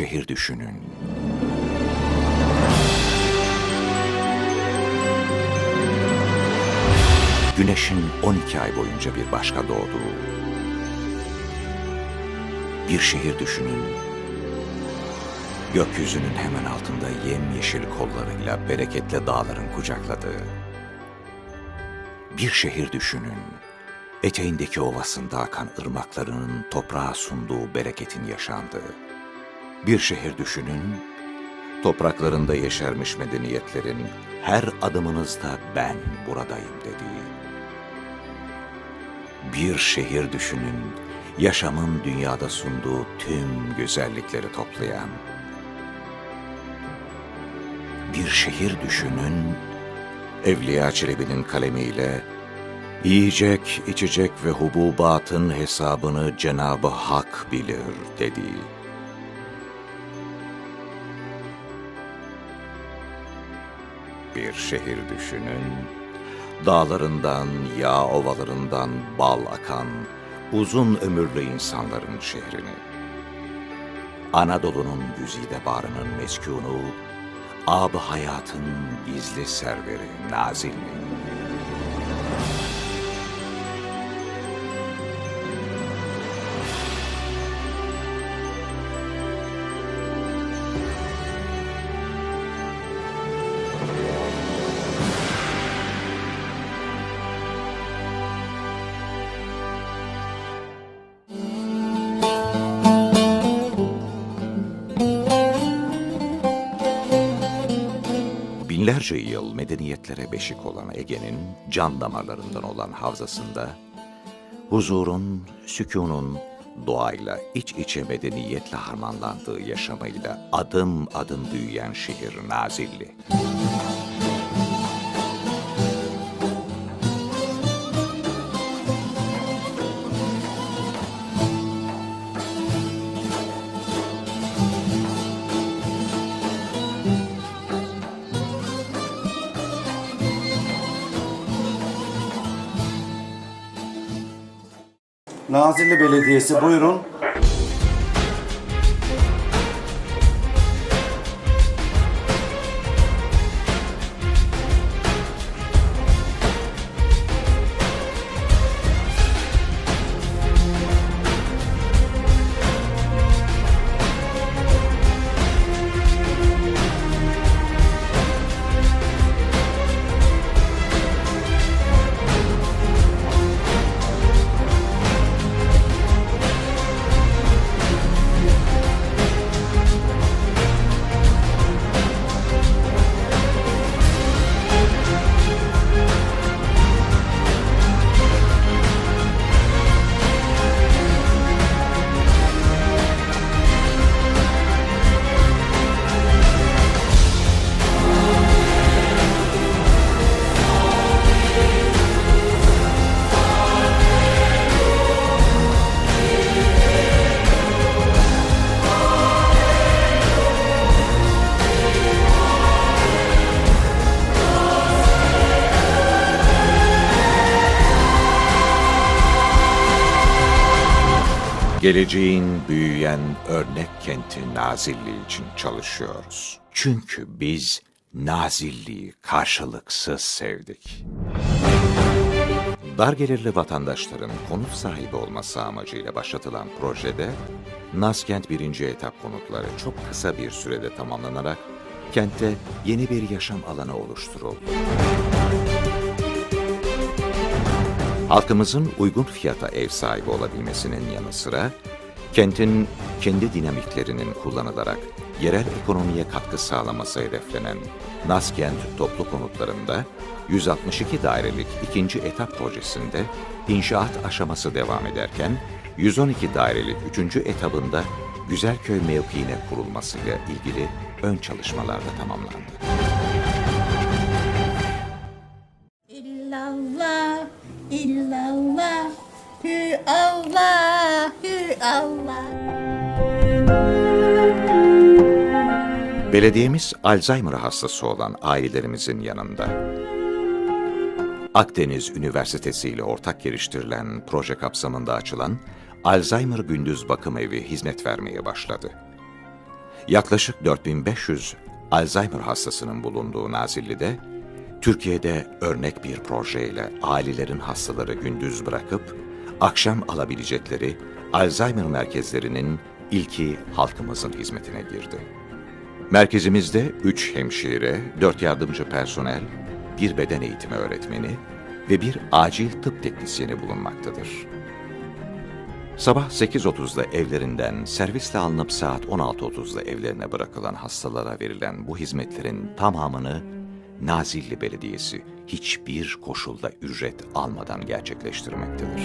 şehir düşünün. Güneşin 12 ay boyunca bir başka doğduğu. Bir şehir düşünün. Gökyüzünün hemen altında yemyeşil kollarıyla bereketli dağların kucakladığı. Bir şehir düşünün. Eteğindeki ovasında akan ırmaklarının toprağa sunduğu bereketin yaşandığı. Bir şehir düşünün. Topraklarında yeşermiş medeniyetlerin her adımınızda ben buradayım dediği. Bir şehir düşünün. Yaşamın dünyada sunduğu tüm güzellikleri toplayan. Bir şehir düşünün. Evliya Çelebi'nin kalemiyle yiyecek, içecek ve hububatın hesabını Cenabı Hak bilir dediği. Bir şehir düşünün, dağlarından, yağ ovalarından bal akan uzun ömürlü insanların şehrini. Anadolu'nun güzide bağrının meskunu, ab hayatın gizli serveri Nazilli. Binlerce yıl medeniyetlere beşik olan Ege'nin can damarlarından olan havzasında, huzurun, sükunun, doğayla iç içe medeniyetle harmanlandığı yaşamıyla adım adım büyüyen şehir Nazilli. Nazilli Belediyesi buyurun. Geleceğin büyüyen örnek kenti Nazilli için çalışıyoruz. Çünkü biz Nazilli'yi karşılıksız sevdik. Dar gelirli vatandaşların konut sahibi olması amacıyla başlatılan projede Nazkent birinci etap konutları çok kısa bir sürede tamamlanarak kentte yeni bir yaşam alanı oluşturuldu. Halkımızın uygun fiyata ev sahibi olabilmesinin yanı sıra, kentin kendi dinamiklerinin kullanılarak yerel ekonomiye katkı sağlaması hedeflenen Naskent toplu konutlarında 162 dairelik ikinci etap projesinde inşaat aşaması devam ederken, 112 dairelik üçüncü etabında Güzelköy mevkiine kurulmasıyla ilgili ön çalışmalar da tamamlandı. İllallah, hü Allah, hü Allah. Belediyemiz Alzheimer hastası olan ailelerimizin yanında. Akdeniz Üniversitesi ile ortak geliştirilen proje kapsamında açılan Alzheimer Gündüz Bakım Evi hizmet vermeye başladı. Yaklaşık 4500 Alzheimer hastasının bulunduğu Nazilli'de, Türkiye'de örnek bir projeyle ailelerin hastaları gündüz bırakıp, akşam alabilecekleri Alzheimer merkezlerinin ilki halkımızın hizmetine girdi. Merkezimizde 3 hemşire, 4 yardımcı personel, bir beden eğitimi öğretmeni ve bir acil tıp teknisyeni bulunmaktadır. Sabah 8.30'da evlerinden servisle alınıp saat 16.30'da evlerine bırakılan hastalara verilen bu hizmetlerin tamamını Nazilli Belediyesi hiçbir koşulda ücret almadan gerçekleştirmektedir.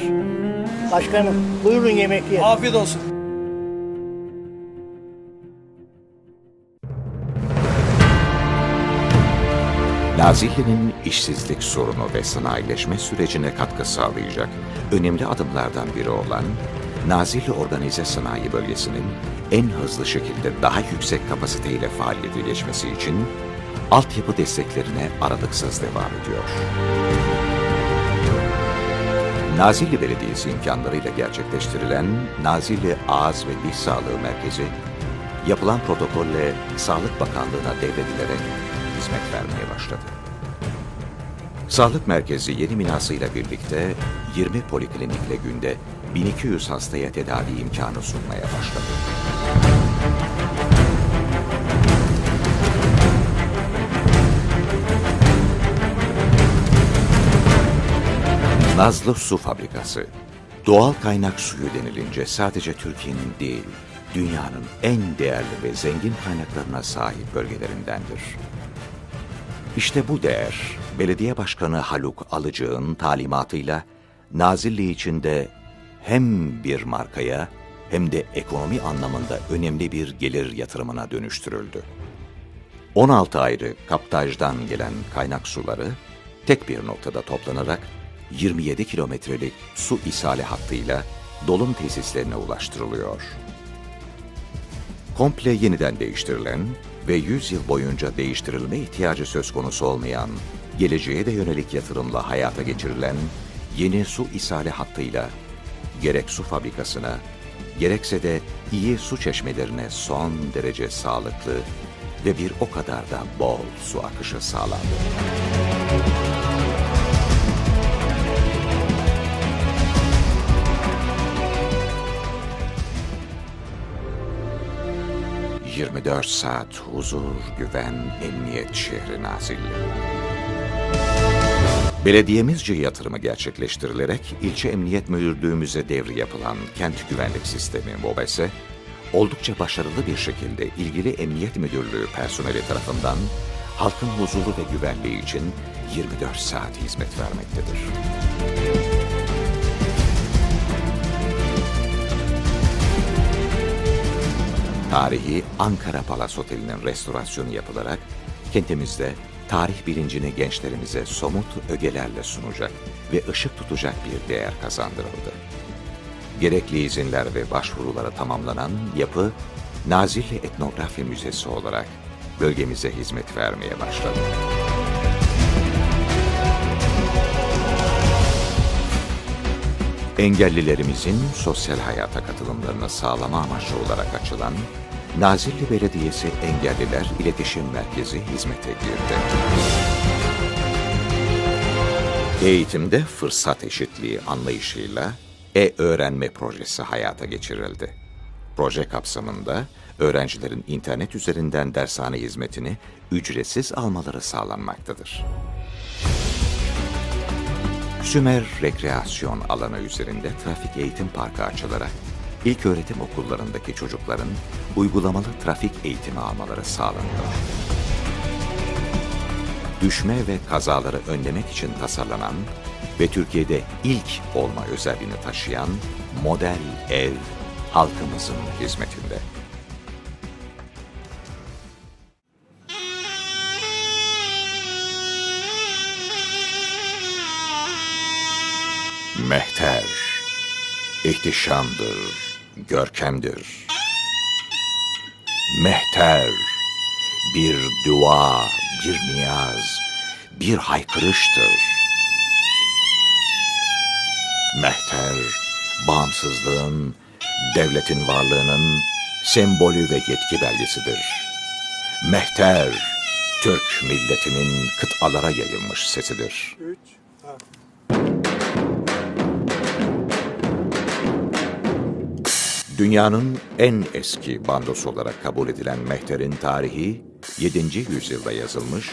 Başkanım buyurun yemek yiyin. Afiyet olsun. Nazilli'nin işsizlik sorunu ve sanayileşme sürecine katkı sağlayacak önemli adımlardan biri olan Nazilli Organize Sanayi Bölgesi'nin en hızlı şekilde daha yüksek kapasiteyle faaliyete geçmesi için altyapı desteklerine aralıksız devam ediyor. Nazilli Belediyesi imkanlarıyla gerçekleştirilen Nazilli Ağız ve Diş Sağlığı Merkezi, yapılan protokolle Sağlık Bakanlığı'na devredilerek hizmet vermeye başladı. Sağlık Merkezi yeni binasıyla birlikte 20 poliklinikle günde 1200 hastaya tedavi imkanı sunmaya başladı. Nazlı Su Fabrikası Doğal kaynak suyu denilince sadece Türkiye'nin değil, dünyanın en değerli ve zengin kaynaklarına sahip bölgelerindendir. İşte bu değer, belediye başkanı Haluk Alıcı'nın talimatıyla Nazilli içinde hem bir markaya hem de ekonomi anlamında önemli bir gelir yatırımına dönüştürüldü. 16 ayrı kaptajdan gelen kaynak suları tek bir noktada toplanarak 27 kilometrelik su ishali hattıyla dolum tesislerine ulaştırılıyor. Komple yeniden değiştirilen ve 100 yıl boyunca değiştirilme ihtiyacı söz konusu olmayan, geleceğe de yönelik yatırımla hayata geçirilen yeni su ishali hattıyla gerek su fabrikasına, gerekse de iyi su çeşmelerine son derece sağlıklı ve bir o kadar da bol su akışı sağlandı. ...24 saat huzur, güven, emniyet şehri Nazilli. Belediyemizce yatırımı gerçekleştirilerek ilçe emniyet müdürlüğümüze devri yapılan kent güvenlik sistemi MOBESE, oldukça başarılı bir şekilde ilgili emniyet müdürlüğü personeli tarafından halkın huzuru ve güvenliği için 24 saat hizmet vermektedir. Tarihi Ankara Palas Oteli'nin restorasyonu yapılarak kentimizde tarih bilincini gençlerimize somut ögelerle sunacak ve ışık tutacak bir değer kazandırıldı. Gerekli izinler ve başvurulara tamamlanan yapı, Nazilli Etnografi Müzesi olarak bölgemize hizmet vermeye başladı. Engellilerimizin sosyal hayata katılımlarını sağlama amaçlı olarak açılan Nazilli Belediyesi Engelliler İletişim Merkezi hizmete girdi. Eğitimde fırsat eşitliği anlayışıyla e-öğrenme projesi hayata geçirildi. Proje kapsamında öğrencilerin internet üzerinden dershane hizmetini ücretsiz almaları sağlanmaktadır. Sümer Rekreasyon alanı üzerinde trafik eğitim parkı açılarak ilk öğretim okullarındaki çocukların uygulamalı trafik eğitimi almaları sağlanıyor. Düşme ve kazaları önlemek için tasarlanan ve Türkiye'de ilk olma özelliğini taşıyan model ev halkımızın hizmetinde. Mehter, ihtişamdır, görkemdir. Mehter, bir dua, bir niyaz, bir haykırıştır. Mehter, bağımsızlığın, devletin varlığının, sembolü ve yetki belgesidir. Mehter, Türk milletinin kıtalara yayılmış sesidir. Dünyanın en eski bandosu olarak kabul edilen Mehter'in tarihi 7. yüzyılda yazılmış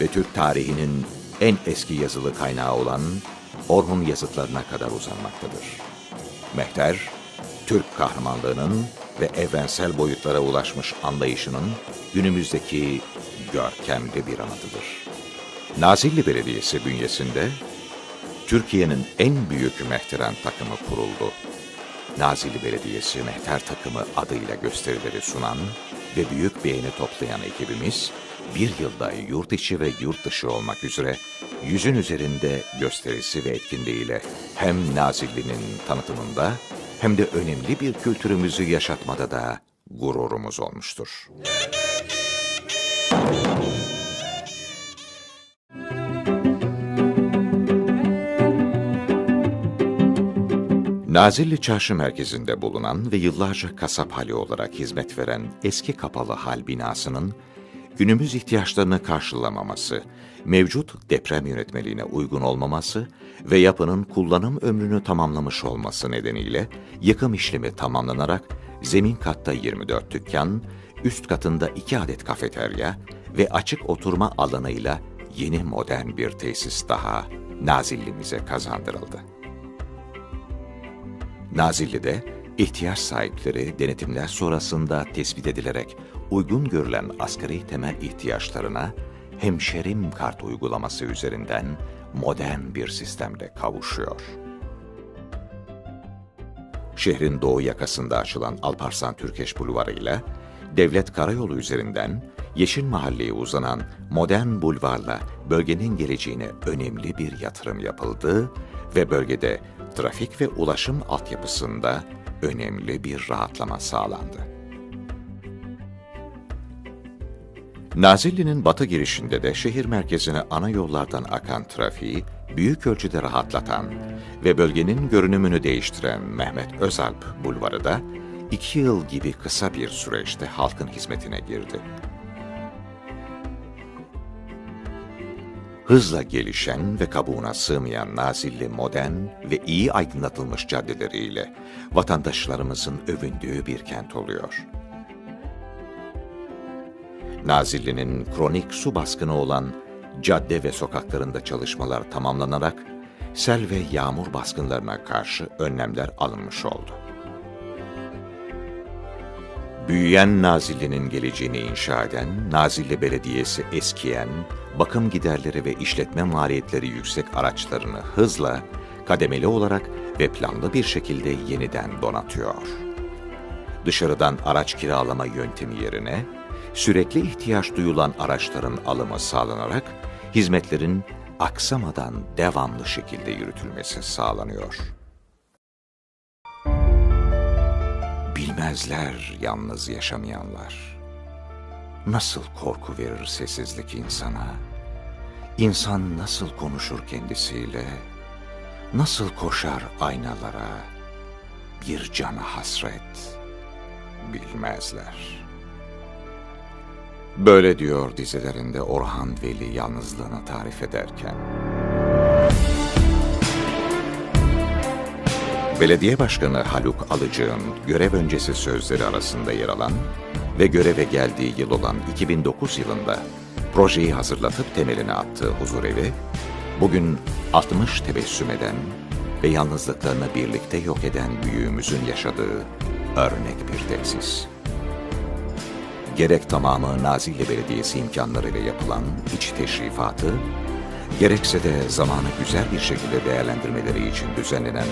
ve Türk tarihinin en eski yazılı kaynağı olan Orhun yazıtlarına kadar uzanmaktadır. Mehter, Türk kahramanlığının ve evrensel boyutlara ulaşmış anlayışının günümüzdeki görkemli bir anıtıdır. Nazilli Belediyesi bünyesinde Türkiye'nin en büyük mehteren takımı kuruldu. Nazilli Belediyesi Mehter Takımı adıyla gösterileri sunan ve büyük beğeni toplayan ekibimiz, bir yılda yurt içi ve yurt dışı olmak üzere yüzün üzerinde gösterisi ve etkinliğiyle hem Nazilli'nin tanıtımında hem de önemli bir kültürümüzü yaşatmada da gururumuz olmuştur. Nazilli Çarşı merkezinde bulunan ve yıllarca kasap hali olarak hizmet veren eski kapalı hal binasının günümüz ihtiyaçlarını karşılamaması, mevcut deprem yönetmeliğine uygun olmaması ve yapının kullanım ömrünü tamamlamış olması nedeniyle yıkım işlemi tamamlanarak zemin katta 24 dükkan, üst katında 2 adet kafeterya ve açık oturma alanıyla yeni modern bir tesis daha Nazilli'mize kazandırıldı. Nazilli'de ihtiyaç sahipleri denetimler sonrasında tespit edilerek uygun görülen asgari temel ihtiyaçlarına hemşerim kart uygulaması üzerinden modern bir sistemle kavuşuyor. Şehrin doğu yakasında açılan Alparslan Türkeş Bulvarı ile Devlet Karayolu üzerinden Yeşil Mahalle'ye uzanan modern bulvarla bölgenin geleceğine önemli bir yatırım yapıldı ve bölgede trafik ve ulaşım altyapısında önemli bir rahatlama sağlandı. Nazilli'nin batı girişinde de şehir merkezine ana yollardan akan trafiği büyük ölçüde rahatlatan ve bölgenin görünümünü değiştiren Mehmet Özalp Bulvarı da iki yıl gibi kısa bir süreçte halkın hizmetine girdi. Hızla gelişen ve kabuğuna sığmayan Nazilli modern ve iyi aydınlatılmış caddeleriyle vatandaşlarımızın övündüğü bir kent oluyor. Nazilli'nin kronik su baskını olan cadde ve sokaklarında çalışmalar tamamlanarak sel ve yağmur baskınlarına karşı önlemler alınmış oldu. Büyüyen Nazilli'nin geleceğini inşa eden Nazilli Belediyesi eskiyen, bakım giderleri ve işletme maliyetleri yüksek araçlarını hızla, kademeli olarak ve planlı bir şekilde yeniden donatıyor. Dışarıdan araç kiralama yöntemi yerine, sürekli ihtiyaç duyulan araçların alımı sağlanarak, hizmetlerin aksamadan devamlı şekilde yürütülmesi sağlanıyor. Bilmezler yalnız yaşamayanlar. Nasıl korku verir sessizlik insana? İnsan nasıl konuşur kendisiyle? Nasıl koşar aynalara? Bir cana hasret. Bilmezler. Böyle diyor dizelerinde Orhan Veli yalnızlığını tarif ederken. Belediye Başkanı Haluk Alıcı'nın görev öncesi sözleri arasında yer alan ve göreve geldiği yıl olan 2009 yılında projeyi hazırlatıp temelini attığı huzurevi, bugün 60 tebessüm eden ve yalnızlıklarını birlikte yok eden büyüğümüzün yaşadığı örnek bir tesis. Gerek tamamı Nazilli Belediyesi imkanlarıyla yapılan iç teşrifatı, gerekse de zamanı güzel bir şekilde değerlendirmeleri için düzenlenen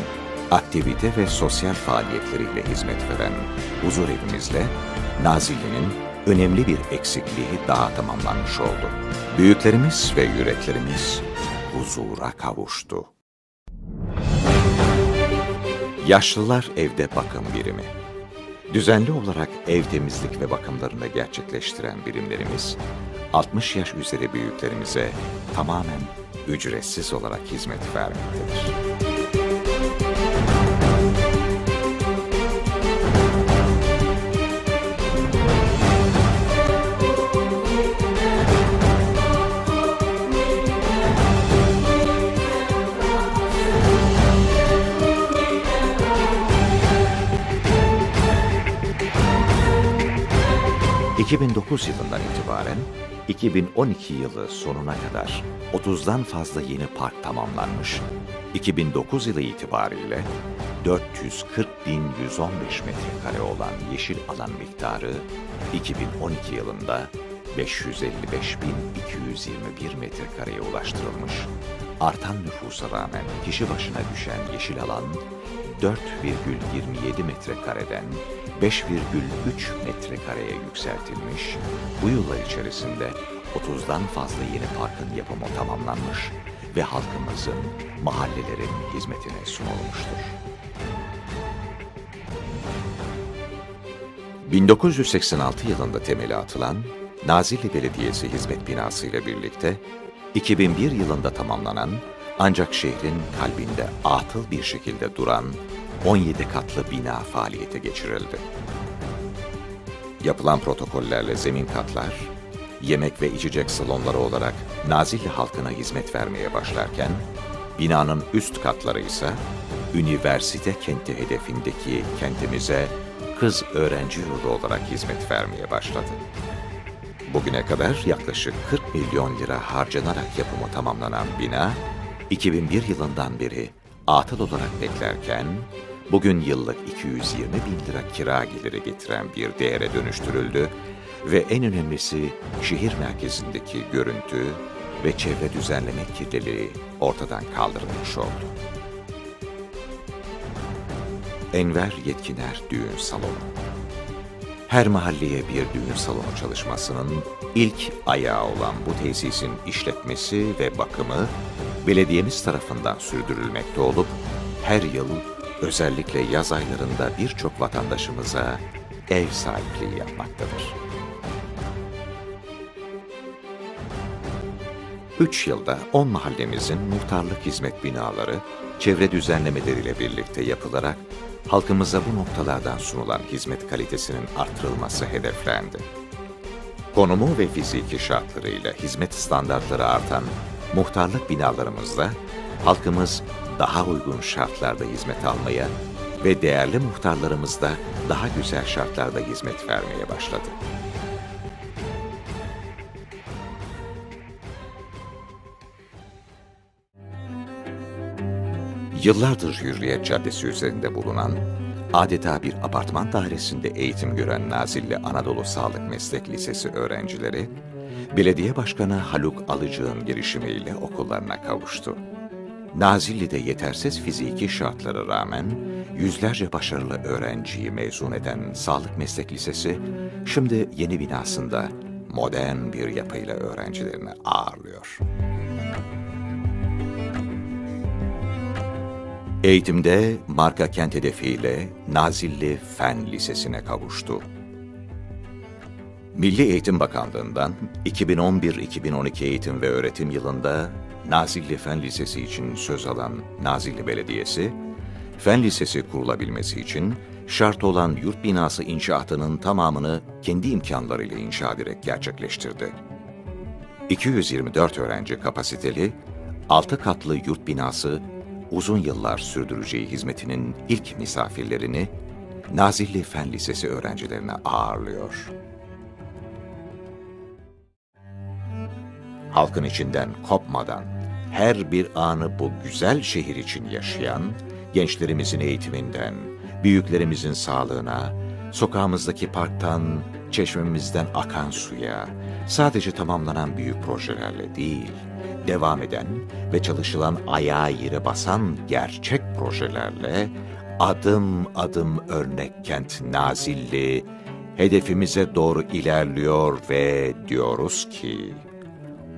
aktivite ve sosyal faaliyetleriyle hizmet veren huzur evimizle Nazilli'nin önemli bir eksikliği daha tamamlanmış oldu. Büyüklerimiz ve yüreklerimiz huzura kavuştu. Yaşlılar Evde Bakım Birimi Düzenli olarak ev temizlik ve bakımlarını gerçekleştiren birimlerimiz, 60 yaş üzeri büyüklerimize tamamen ücretsiz olarak hizmet vermektedir. 2009 yılından itibaren 2012 yılı sonuna kadar 30'dan fazla yeni park tamamlanmış. 2009 yılı itibariyle 440.115 metrekare olan yeşil alan miktarı 2012 yılında 555.221 metrekareye ulaştırılmış. Artan nüfusa rağmen kişi başına düşen yeşil alan 4,27 metrekareden 5,3 metrekareye yükseltilmiş. Bu yıllar içerisinde 30'dan fazla yeni parkın yapımı tamamlanmış ve halkımızın, mahallelerin hizmetine sunulmuştur. 1986 yılında temeli atılan Nazilli Belediyesi hizmet binası ile birlikte 2001 yılında tamamlanan ancak şehrin kalbinde atıl bir şekilde duran 17 katlı bina faaliyete geçirildi. Yapılan protokollerle zemin katlar, yemek ve içecek salonları olarak Nazilli halkına hizmet vermeye başlarken, binanın üst katları ise üniversite kenti hedefindeki kentimize kız öğrenci yurdu olarak hizmet vermeye başladı. Bugüne kadar yaklaşık 40 milyon lira harcanarak yapımı tamamlanan bina, 2001 yılından beri atıl olarak beklerken, bugün yıllık 220 bin lira kira geliri getiren bir değere dönüştürüldü ve en önemlisi şehir merkezindeki görüntü ve çevre düzenleme kirliliği ortadan kaldırılmış oldu. Enver Yetkiner Düğün Salonu her mahalleye bir düğün salonu çalışmasının ilk ayağı olan bu tesisin işletmesi ve bakımı belediyemiz tarafından sürdürülmekte olup her yıl özellikle yaz aylarında birçok vatandaşımıza ev sahipliği yapmaktadır. Üç yılda 10 mahallemizin muhtarlık hizmet binaları çevre düzenlemeleriyle birlikte yapılarak halkımıza bu noktalardan sunulan hizmet kalitesinin artırılması hedeflendi. Konumu ve fiziki şartlarıyla hizmet standartları artan muhtarlık binalarımızda halkımız daha uygun şartlarda hizmet almaya ve değerli muhtarlarımız da daha güzel şartlarda hizmet vermeye başladı. Yıllardır Hürriyet Caddesi üzerinde bulunan, adeta bir apartman dairesinde eğitim gören Nazilli Anadolu Sağlık Meslek Lisesi öğrencileri, Belediye Başkanı Haluk Alıcı'nın girişimiyle okullarına kavuştu. Nazilli'de yetersiz fiziki şartlara rağmen yüzlerce başarılı öğrenciyi mezun eden Sağlık Meslek Lisesi, şimdi yeni binasında modern bir yapıyla öğrencilerini ağırlıyor. Eğitimde marka kent hedefiyle Nazilli Fen Lisesi'ne kavuştu. Milli Eğitim Bakanlığı'ndan 2011-2012 eğitim ve öğretim yılında Nazilli Fen Lisesi için söz alan Nazilli Belediyesi, Fen Lisesi kurulabilmesi için şart olan yurt binası inşaatının tamamını kendi imkanlarıyla inşa ederek gerçekleştirdi. 224 öğrenci kapasiteli, 6 katlı yurt binası uzun yıllar sürdüreceği hizmetinin ilk misafirlerini Nazilli Fen Lisesi öğrencilerine ağırlıyor. Halkın içinden kopmadan her bir anı bu güzel şehir için yaşayan, gençlerimizin eğitiminden, büyüklerimizin sağlığına, sokağımızdaki parktan, çeşmemizden akan suya, sadece tamamlanan büyük projelerle değil, devam eden ve çalışılan ayağa yere basan gerçek projelerle adım adım örnek kent Nazilli hedefimize doğru ilerliyor ve diyoruz ki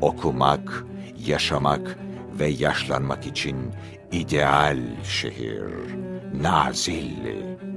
okumak, yaşamak ve yaşlanmak için ideal şehir Nazilli.